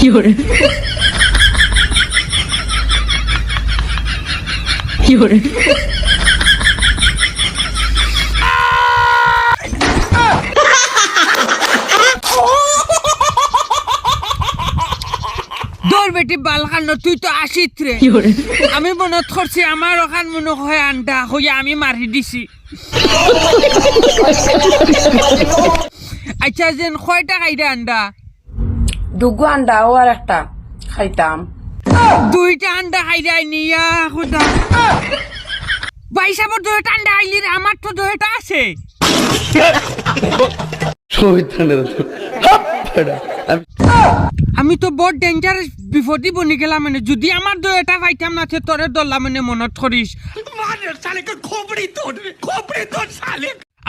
有人，有人， দৌড় বেটি বালখান তুই তো আসিত রে 有人， আমি মনত করছি আমার ওখান মনে হয় আন্ডা হইয়া আমি মারি দিছি আচ্ছা যেন কয়টা খাইটা আন্ডা দুগু আন্ডাও আর একটা খাইতাম। দুইটা আন্ডা খাইটা নিয়া, খুদা। বাইসাবর দুইটা আন্ডা আইলি আমার তো দুইটা আছে। আমি তো বড় ডেঞ্জারাস বিপদই বনি গেলাম মানে যদি আমার দুইটা পাইতাম না তোরে দল্লা মানে মনত করিস।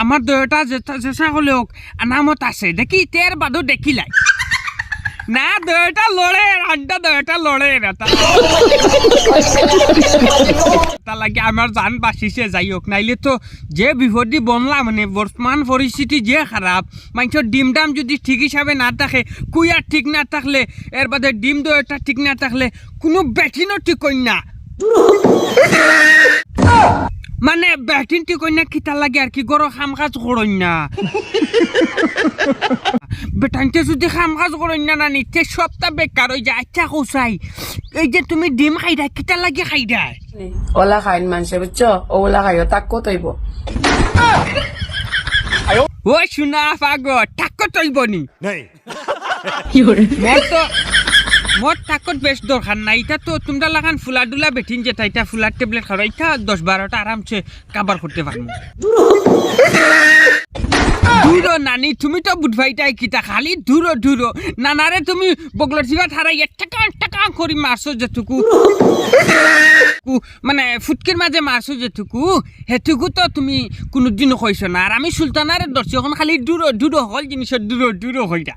আমার দুইটা যেটা চেষ্টা হলেও নামত আছে, দেখি তের বাদও দেখিলাই। না, দুইটা লড়ে আড্ডা দুইটা লড়ে না তা। লাগে আমার জান বাঁচিছে, যাই হোক, নাইলে তো যে বিপদি বনলা মানে বর্তমান পরিস্থিতি যে খারাপ মানুষের ডিম দাম যদি ঠিক হিসাবে না থাকে কুইয়ার ঠিক না থাকলে এর বাদে ডিম দইটা ঠিক না থাকলে কোনো ব্যাটিনও ঠিক না। মানে ব্যাটিন ঠিক না, কিতা লাগে আর কি গরো খাম কাজ না। বেটানতে যদি খাম কাজ করই না না নিতে সপ্তাহ বেকার হয়ে যায় আচ্ছা কোসাই এই যে তুমি ডিম খাইরা কিতা লাগে খাইরা ওলা খাইন মানুষে বুঝছ? ওলা খাইও তাক কতইব ও শুনা পাগ ঠাক্কর তৈব নি，মোর তো মোর বেশ দরকার নাই। এটা তো তোমরা লাগান ফুলা ডুলা বেঠিন যেটা এটা ফুলার ট্যাবলেট খাও এটা দশ বারোটা আরামসে কাবার করতে পারব দূরো নানি তুমি তো বুধবাইটাই কিতা খালি দূরো দূরো নানারে তুমি বগলর জিবা ঠারাই টাকা টাকা করি মারছো যেটুকু মানে ফুটকির মাঝে মারছো যেটুকু সেটুকু তো তুমি কোনোদিনও কইছো না। আর আমি সুলতানারে ধরছি এখন খালি দূরো দূরো হল জিনিসের দূরো দূরো হইরা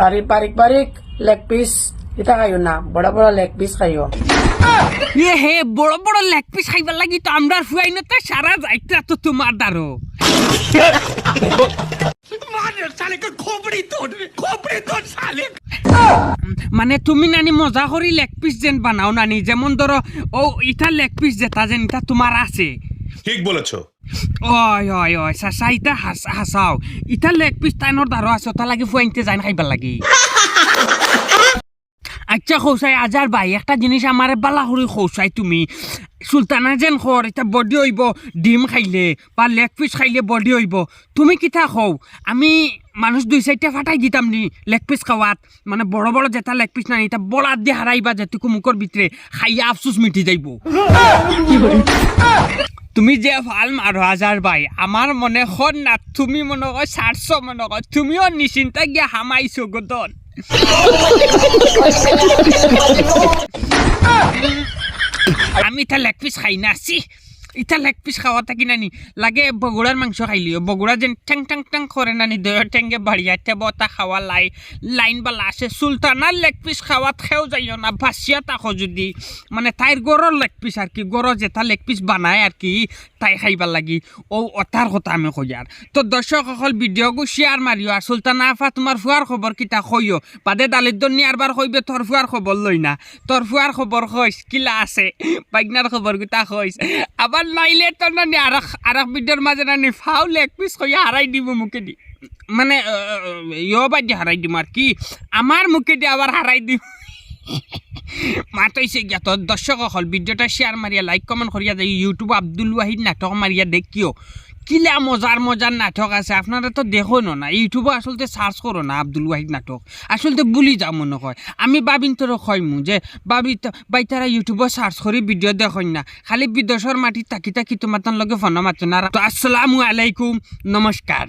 বারিক বারিক বারিক লেগ পিস এটা খাইও না বড় বড় লেগ পিস খাইও। এ হে বড় বড় লেগ পিস খাইবার লাগি তো আমরা ফুয়াই না তো সারা যাইতা তো তোমার দ্বারো মানে তুমি নানি মজা করি লেগ পিস যেন বানাও নানি যেমন ধরো ও ইটা লেগ পিস যেটা যেন ইটা তোমার আছে। ঠিক বলেছ। ওই ওই ওই চাচা ইটা হাস হাসাও। ইটা লেগ পিস টাইনৰ দ্বাৰো আছে তা লাগি ফুয়াইতে যাই খাইবার লাগি। আচ্ছা খৌসাই আজার ভাই, একটা জিনিস আমার বালা করে খৌসাই তুমি। সুলতানা যেন খর এটা বডি হইব, ডিম খাইলে বা লেগ পিস খাইলে বডি হইব। তুমি কিতা খৌ আমি মানুষ দুই চারটা ফাটাই দিতাম নি লেগ পিস খাওয়াত মানে বড় বড় যেটা লেগ পিস নাই, এটা বলার দিয়ে হারাইবা যেটুকু মুখর ভিতরে খাইয়া আফসুস মিটি যাইব। তুমি যে ভালো মারো হাজার ভাই আমার মনে হন না তুমি মনে কর সাতশো মনে কর তুমিও নিশ্চিন্তা গিয়া হামাইছো গদন। আমি তা লেগ খাই না ইটা লেগ পিস খাওয়া থাকি নানি। লাগে বগুড়ার মাংস খাইলিও বগুড়া যেন ঠ্যাং ঠ্যাং ঠ্যাং করে নানি। দয় ঠ্যাঙ্গে বাড়িয়া বতা খাওয়া লাই লাইন বালা আছে। সুলতানার লেগ পিস খাওয়াত খেও যাইও না ভাসিয়া থাকো যদি। মানে তাইর গরর লেগ পিস আর কি? গরর যেটা লেগ পিস বানায় আর কি? তাই খাইবার লাগি। ও অতার কথা আমি কই আর তো দর্শকসকল ভিডিঅ'গু শ্বেয়াৰ মাৰিও আর সুলতানা আফা, তোমাৰ ফুৱাৰ খবৰ কিতা কইও বাদে দালিত দন্নি আরবার কইবে তোর ফুয়ার খবর লই না। তোর ফুয়ার খবর কইস কিলা আছে? বাইগনার খবর কিতা কইস আবার নাইলে তো নানি আরাক আরাক বিদ্যার মাঝে নানি ফাউল লেগ পিস কইয়া হারাই দিব মুখে মানে ইয় বাদ হারাই দিম আর কি আমার মুখে দি আবার হারাই দিব মাতইছে গিয়া তোর দর্শক হল ভিডিওটা শেয়ার মারিয়া লাইক কমেন্ট করিয়া যাই ইউটিউব আব্দুল ওয়াহিদ নাটক মারিয়া দেখিও। কিলা মজার মজার নাটক আছে? আপনারা তো দেখো না ইউটিউবে আসলতে সার্চ করো না, আব্দুল ওয়াহিদ নাটক। আসলতে বুলি যাও মনে হয় আমি বাবিন তোর কইমু যে, বাবি বাই তারা ইউটিউবে সার্চ করে ভিডিও দেখই না। খালি বিদেশর মাটি তাকি তাকি তোমার লগে ফোন মাতো না। তো আসসালামু আলাইকুম নমস্কার